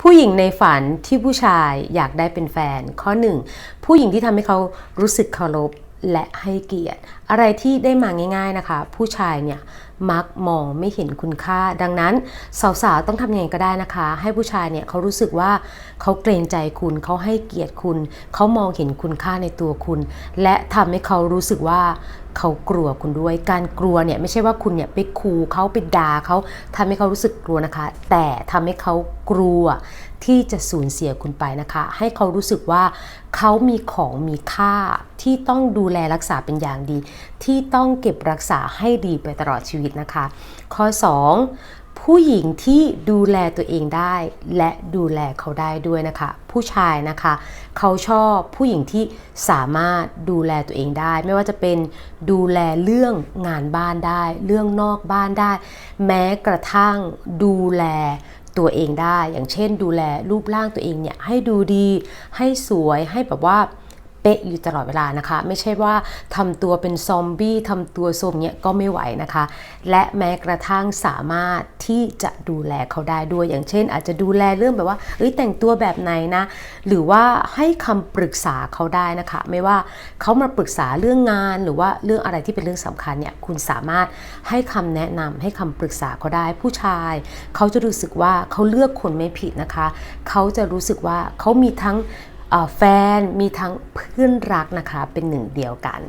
ผู้หญิงในฝันที่ผู้ชายอยากได้เป็นแฟน ข้อหนึ่งผู้หญิงที่ทำให้เขารู้สึกเคารพและให้เกียรติอะไรที่ได้มาง่าย ๆนะคะ ผู้ชายเนี่ยมักมองไม่เห็นคุณค่า ดังนั้นสาวๆต้องทำยังไงก็ได้นะคะ ให้ผู้ชายเนี่ยเขารู้สึกว่าเขาเกรงใจคุณเขาให้เกียรติคุณ เขามองเห็นคุณค่าในตัวคุณ และทำให้เขารู้สึกว่าเขากลัวคุณด้วย การกลัวเนี่ยไม่ใช่ว่าคุณเนี่ยไปคูเขาไปด่าเขาทำให้เขารู้สึกกลัวนะคะ แต่ทำให้เขากลัวที่จะสูญเสียคุณไปนะคะ ให้เขารู้สึกว่าเขามีของมีค่าที่ต้องดูแลรักษาเป็นอย่างดีที่ต้องเก็บรักษาให้ดีไปตลอดชีวิตนะคะ ข้อ 2 ผู้หญิงที่ดูแลตัวเองได้และดูแลเขาได้ด้วยนะคะ ผู้ชายนะคะ เขาชอบผู้หญิงที่สามารถดูแลตัวเองได้ ไม่ว่าจะเป็นดูแลเรื่องงานบ้านได้ เรื่องนอกบ้านได้ แม้กระทั่งดูแลตัวเองได้ อย่างเช่น ดูแลรูปร่างตัวเองเนี่ยให้ดูดี ให้สวยให้แบบว่า เป๊ะอยู่ตลอดเวลานะคะ ไม่ใช่ว่าทำตัวเป็นซอมบี้ทำตัวโซมเนี่ยก็ไม่ไหวนะคะ และแม้กระทั่งสามารถที่จะดูแลเขาได้ด้วยอย่างเช่น อาจจะดูแลเรื่องแบบว่าเอ้ยแต่งตัวแบบไหนนะ หรือว่าให้คำปรึกษาเขาได้นะคะ ไม่ว่าเขามาปรึกษาเรื่องงานหรือว่าเรื่องอะไรที่เป็นเรื่องสำคัญเนี่ยคุณสามารถให้คำแนะนำให้คำปรึกษาเขาได้ผู้ชาย เขาจะรู้สึกว่าเขาเลือกคนไม่ผิดนะคะ เขาจะรู้สึกว่าเขามีทั้ง แฟนมีทั้งเพื่อนรักนะคะเป็นหนึ่งเดียวกัน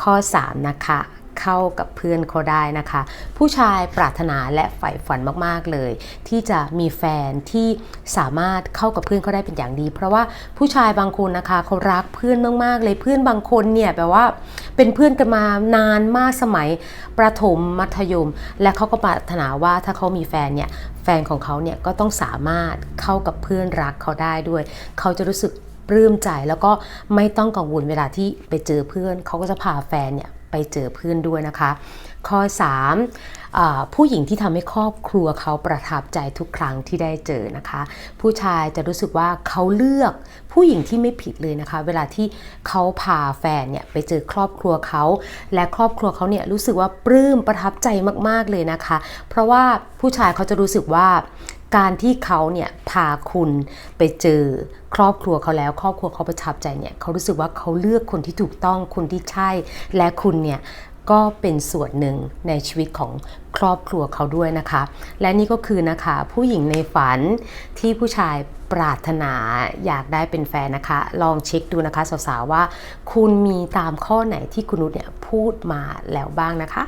ข้อ 3 นะคะเข้ากับเพื่อนเขาได้นะคะ ผู้ชายปรารถนาและใฝ่ฝันมากๆเลย ที่จะมีแฟนที่สามารถเข้ากับเพื่อนเขาได้เป็นอย่างดี เพราะว่าผู้ชายบางคนนะคะเขารักเพื่อนมากๆ เลยเพื่อนบางคนเนี่ยแบบว่าเป็นเพื่อนกันมานานมากสมัยประถมมัธยม และเขาก็ปรารถนาว่าถ้าเขามีแฟนเนี่ยแฟนของเขาเนี่ยก็ต้องสามารถเข้ากับเพื่อนรักเขาได้ด้วย เขาจะรู้สึก ปลื้มใจแล้วก็ไม่ต้องกังวลเวลาที่ไปเจอเพื่อนเขาก็จะพาแฟนเนี่ยไปเจอเพื่อนด้วยนะคะ ข้อ 3 ผู้หญิงที่ทำให้ครอบครัวเขาประทับใจทุกครั้งที่ได้เจอนะคะ ผู้ชายจะรู้สึกว่าเขาเลือกผู้หญิงที่ไม่ผิดเลยนะคะ เวลาที่เขาพาแฟนเนี่ยไปเจอครอบครัวเขา และครอบครัวเขาเนี่ยรู้สึกว่าปลื้มประทับใจมากๆเลยนะคะ เพราะว่าผู้ชายเขาจะรู้สึกว่า การที่เขาเนี่ยพาคุณไปเจอครอบครัวเขาแล้ว ครอบครัวเขาประทับใจเนี่ยเขารู้สึกว่าเขาเลือกคนที่ถูกต้องคนที่ใช่ และคุณเนี่ยก็เป็นส่วนหนึ่งในชีวิตของครอบครัวเขาด้วยนะคะ และนี่ก็คือนะคะผู้หญิงในฝันที่ผู้ชายปรารถนาอยากได้เป็นแฟนนะคะ ลองเช็คดูนะคะสาวๆว่า คุณมีตามข้อไหนที่คุณนุชเนี่ยพูดมาแล้วบ้างนะคะ